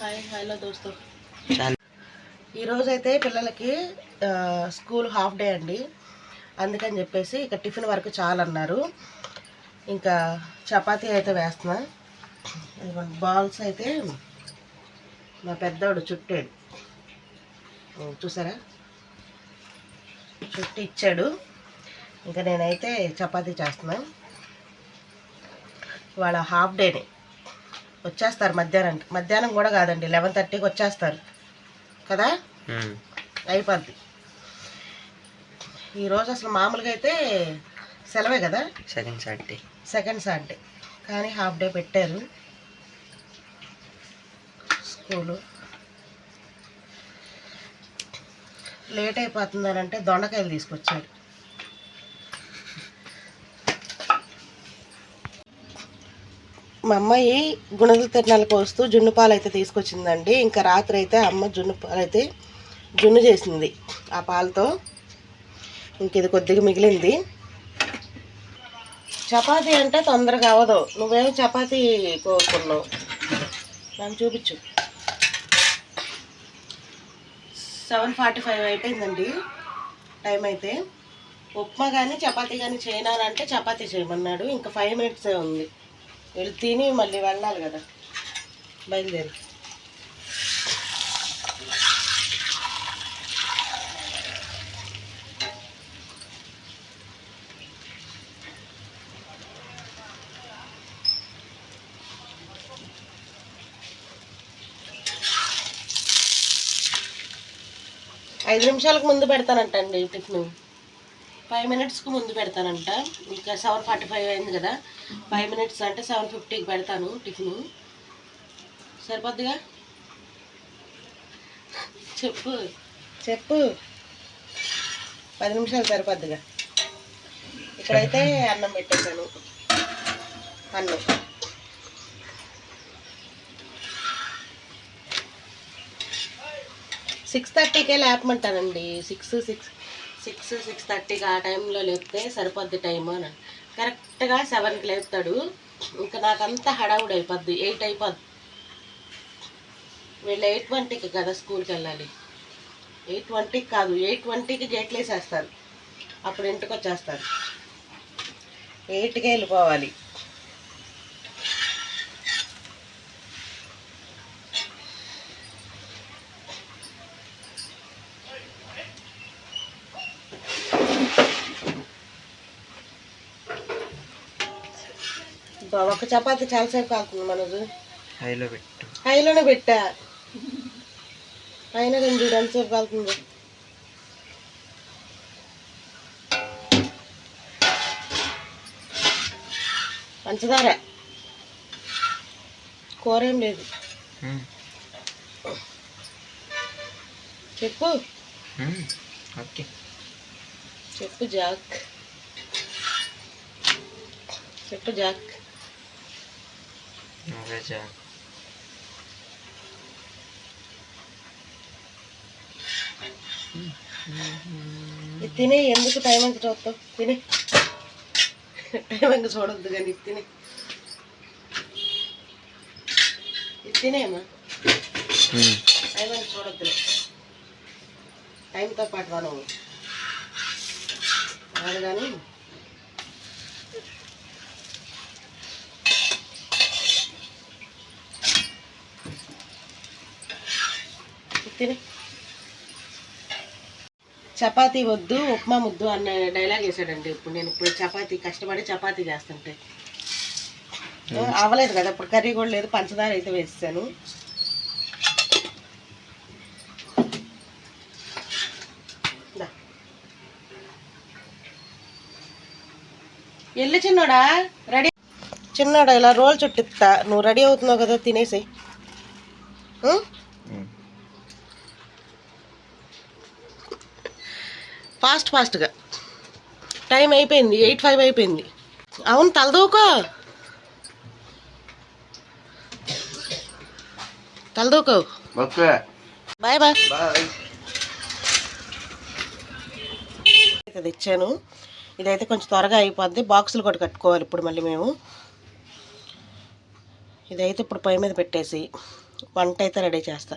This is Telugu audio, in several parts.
హాయ్ హలో దోస్తు. చాలు. ఈరోజు అయితే పిల్లలకి స్కూల్ హాఫ్ డే అండి. అందుకని చెప్పేసి ఇక టిఫిన్ వరకు చాలన్నారు. ఇంకా చపాతీ అయితే వేస్తున్నా. బాల్స్ అయితే మా పెద్దోడు చుట్టాడు. చూసారా? చుట్టి ఇచ్చాడు. ఇంకా నేనైతే చపాతీ చేస్తున్నా. ఇవాళ హాఫ్ డేనే. వచ్చేస్తారు మధ్యాహ్నం మధ్యాహ్నం కూడా కాదండి లెవెన్ థర్టీకి వచ్చేస్తారు. కదా. అయిపోద్ది. ఈరోజు అసలు మామూలుగా అయితే సెలవే కదా? Second Saturday. Second Saturday. కానీ హాఫ్ డే పెట్టారు. స్కూలు. లేట్ అయిపోతుందని అంటే దొండకాయలు తీసుకొచ్చాడు మా అమ్మాయి గుణదల తిరణాలకు వస్తూ జున్ను పాలు అయితే తీసుకొచ్చిందండి. ఇంకా రాత్రి అయితే అమ్మ జున్ను పాలు అయితే జున్ను చేసింది ఆ పాలతో. ఇంక ఇది కొద్దిగా మిగిలింది. చపాతీ అంటే తొందరగా అవ్వదు. నువ్వేమో చపాతీ కోరుకున్నావు నాకు చూపించు. సెవెన్ ఫార్టీ ఫైవ్ అయిపోయిందండి. టైం అయితే. ఉప్మా కానీ చపాతీ కానీ చేయనాలంటే చపాతీ చేయమన్నాడు. ఇంకా ఫైవ్ మినిట్సే ఉంది. వెళ్ళి తిని మళ్ళీ వెళ్ళాలి కదా. బయలుదేరి. ఐదు నిమిషాలకు ముందు పెడతానంటండి టిఫిన్. ఫైవ్ మినిట్స్కి ముందు పెడతానంట. ఇంకా సెవెన్ ఫార్టీ ఫైవ్ అయింది కదా. ఫైవ్ మినిట్స్ అంటే సెవెన్ ఫిఫ్టీకి పెడతాను టిఫిన్. సరిపోద్దిగా? చెప్పు. చెప్పు. పది నిమిషాలు సరిపోద్దిగా. ఇక్కడైతే అన్నం పెట్టేశాను. అన్నం. సిక్స్ థర్టీకే లేపమంటానండి సిక్స్ సిక్స్ సిక్స్ సిక్స్ థర్టీకి ఆ టైంలో లేపితే సరిపోద్ది టైం అని కరెక్ట్గా సెవెన్కి లేపుతాడు. ఇంకా నాకంతా హడావుడి అయిపోద్ది. ఎయిట్ అయిపోద్ది. వీళ్ళు ఎయిట్ ట్వంటీకి కదా స్కూల్కి వెళ్ళాలి. ఎయిట్ ట్వంటీకి కాదు ఎయిట్ ట్వంటీకి గేట్లు వేసేస్తారు అప్పుడు ఇంటికి వచ్చేస్తారు. ఎయిట్కి వెళ్ళిపోవాలి. ఒక చపాతి చాలాసేపు కాలుతుంది మనకు. హైలో పెట్టు. హైలోనే పెట్టా. అయినా కానీ చూడు ఎంతసేపు కాలుతుంది పంచదార. కూర ఏం లేదు. చెప్పు. ఓకే. చెప్పు జాక్. చెప్పు జాక్. చా ఇది తినే ఎందుకు టైం ఎంత చూస్తావు తినే టైం ఎంత చూడొద్దు కానీ తినే తినేమా. టైం ఎంత చూడొద్దు టైంతో పాటు మనం కాదు కానీ తినే. చపాతీ వద్దు ఉప్మా ముద్దు అన్న డైలాగ్ వేసాడండి ఇప్పుడు నేను ఇప్పుడు చపాతీ కష్టపడి చపాతీ చేస్తుంటే. అవ్వలేదు కదా ఇప్పుడు కర్రీ కూడా లేదు పంచదార అయితే వేసాను ఎల్లు చిన్నోడా? రెడీ? చిన్నోడా ఇలా రోల్ చుట్టిస్తా. నువ్వు రెడీ అవుతున్నావు కదా తినేసి ఫాస్ట్ ఫాస్ట్గా. టైం అయిపోయింది ఎయిట్ ఫైవ్ అయిపోయింది. అవును తలదూకో. తలదూకో. బాయ్. బాయ్. అయితే తెచ్చాను. ఇదైతే కొంచెం త్వరగా అయిపోద్ది. బాక్సులు కూడా కట్టుకోవాలి ఇప్పుడు మళ్ళీ మేము. ఇదైతే ఇప్పుడు పొయ్యి మీద పెట్టేసి వంట అయితే రెడీ చేస్తా.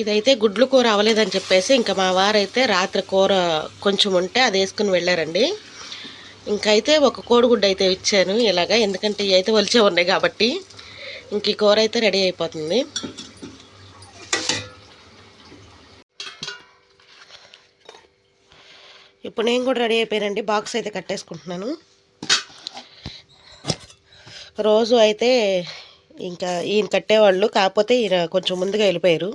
ఇదైతే గుడ్లు కూర అవ్వలేదని చెప్పేసి ఇంకా మా వారైతే రాత్రి కూర కొంచెం ఉంటే అది వేసుకుని వెళ్ళారండి. ఇంకైతే ఒక కోడిగుడ్డు అయితే ఇచ్చాను ఇలాగా ఎందుకంటే ఇవి అయితే ఒలిచే ఉన్నాయి కాబట్టి. ఇంక ఈ కూర అయితే రెడీ అయిపోతుంది. ఇప్పుడు నేను కూడా రెడీ అయిపోయానండి బాక్స్ అయితే కట్టేసుకుంటున్నాను. రోజు అయితే ఇంకా ఈయన కట్టేవాళ్ళు కాకపోతే ఈయన కొంచెం ముందుగా వెళ్ళిపోయారు.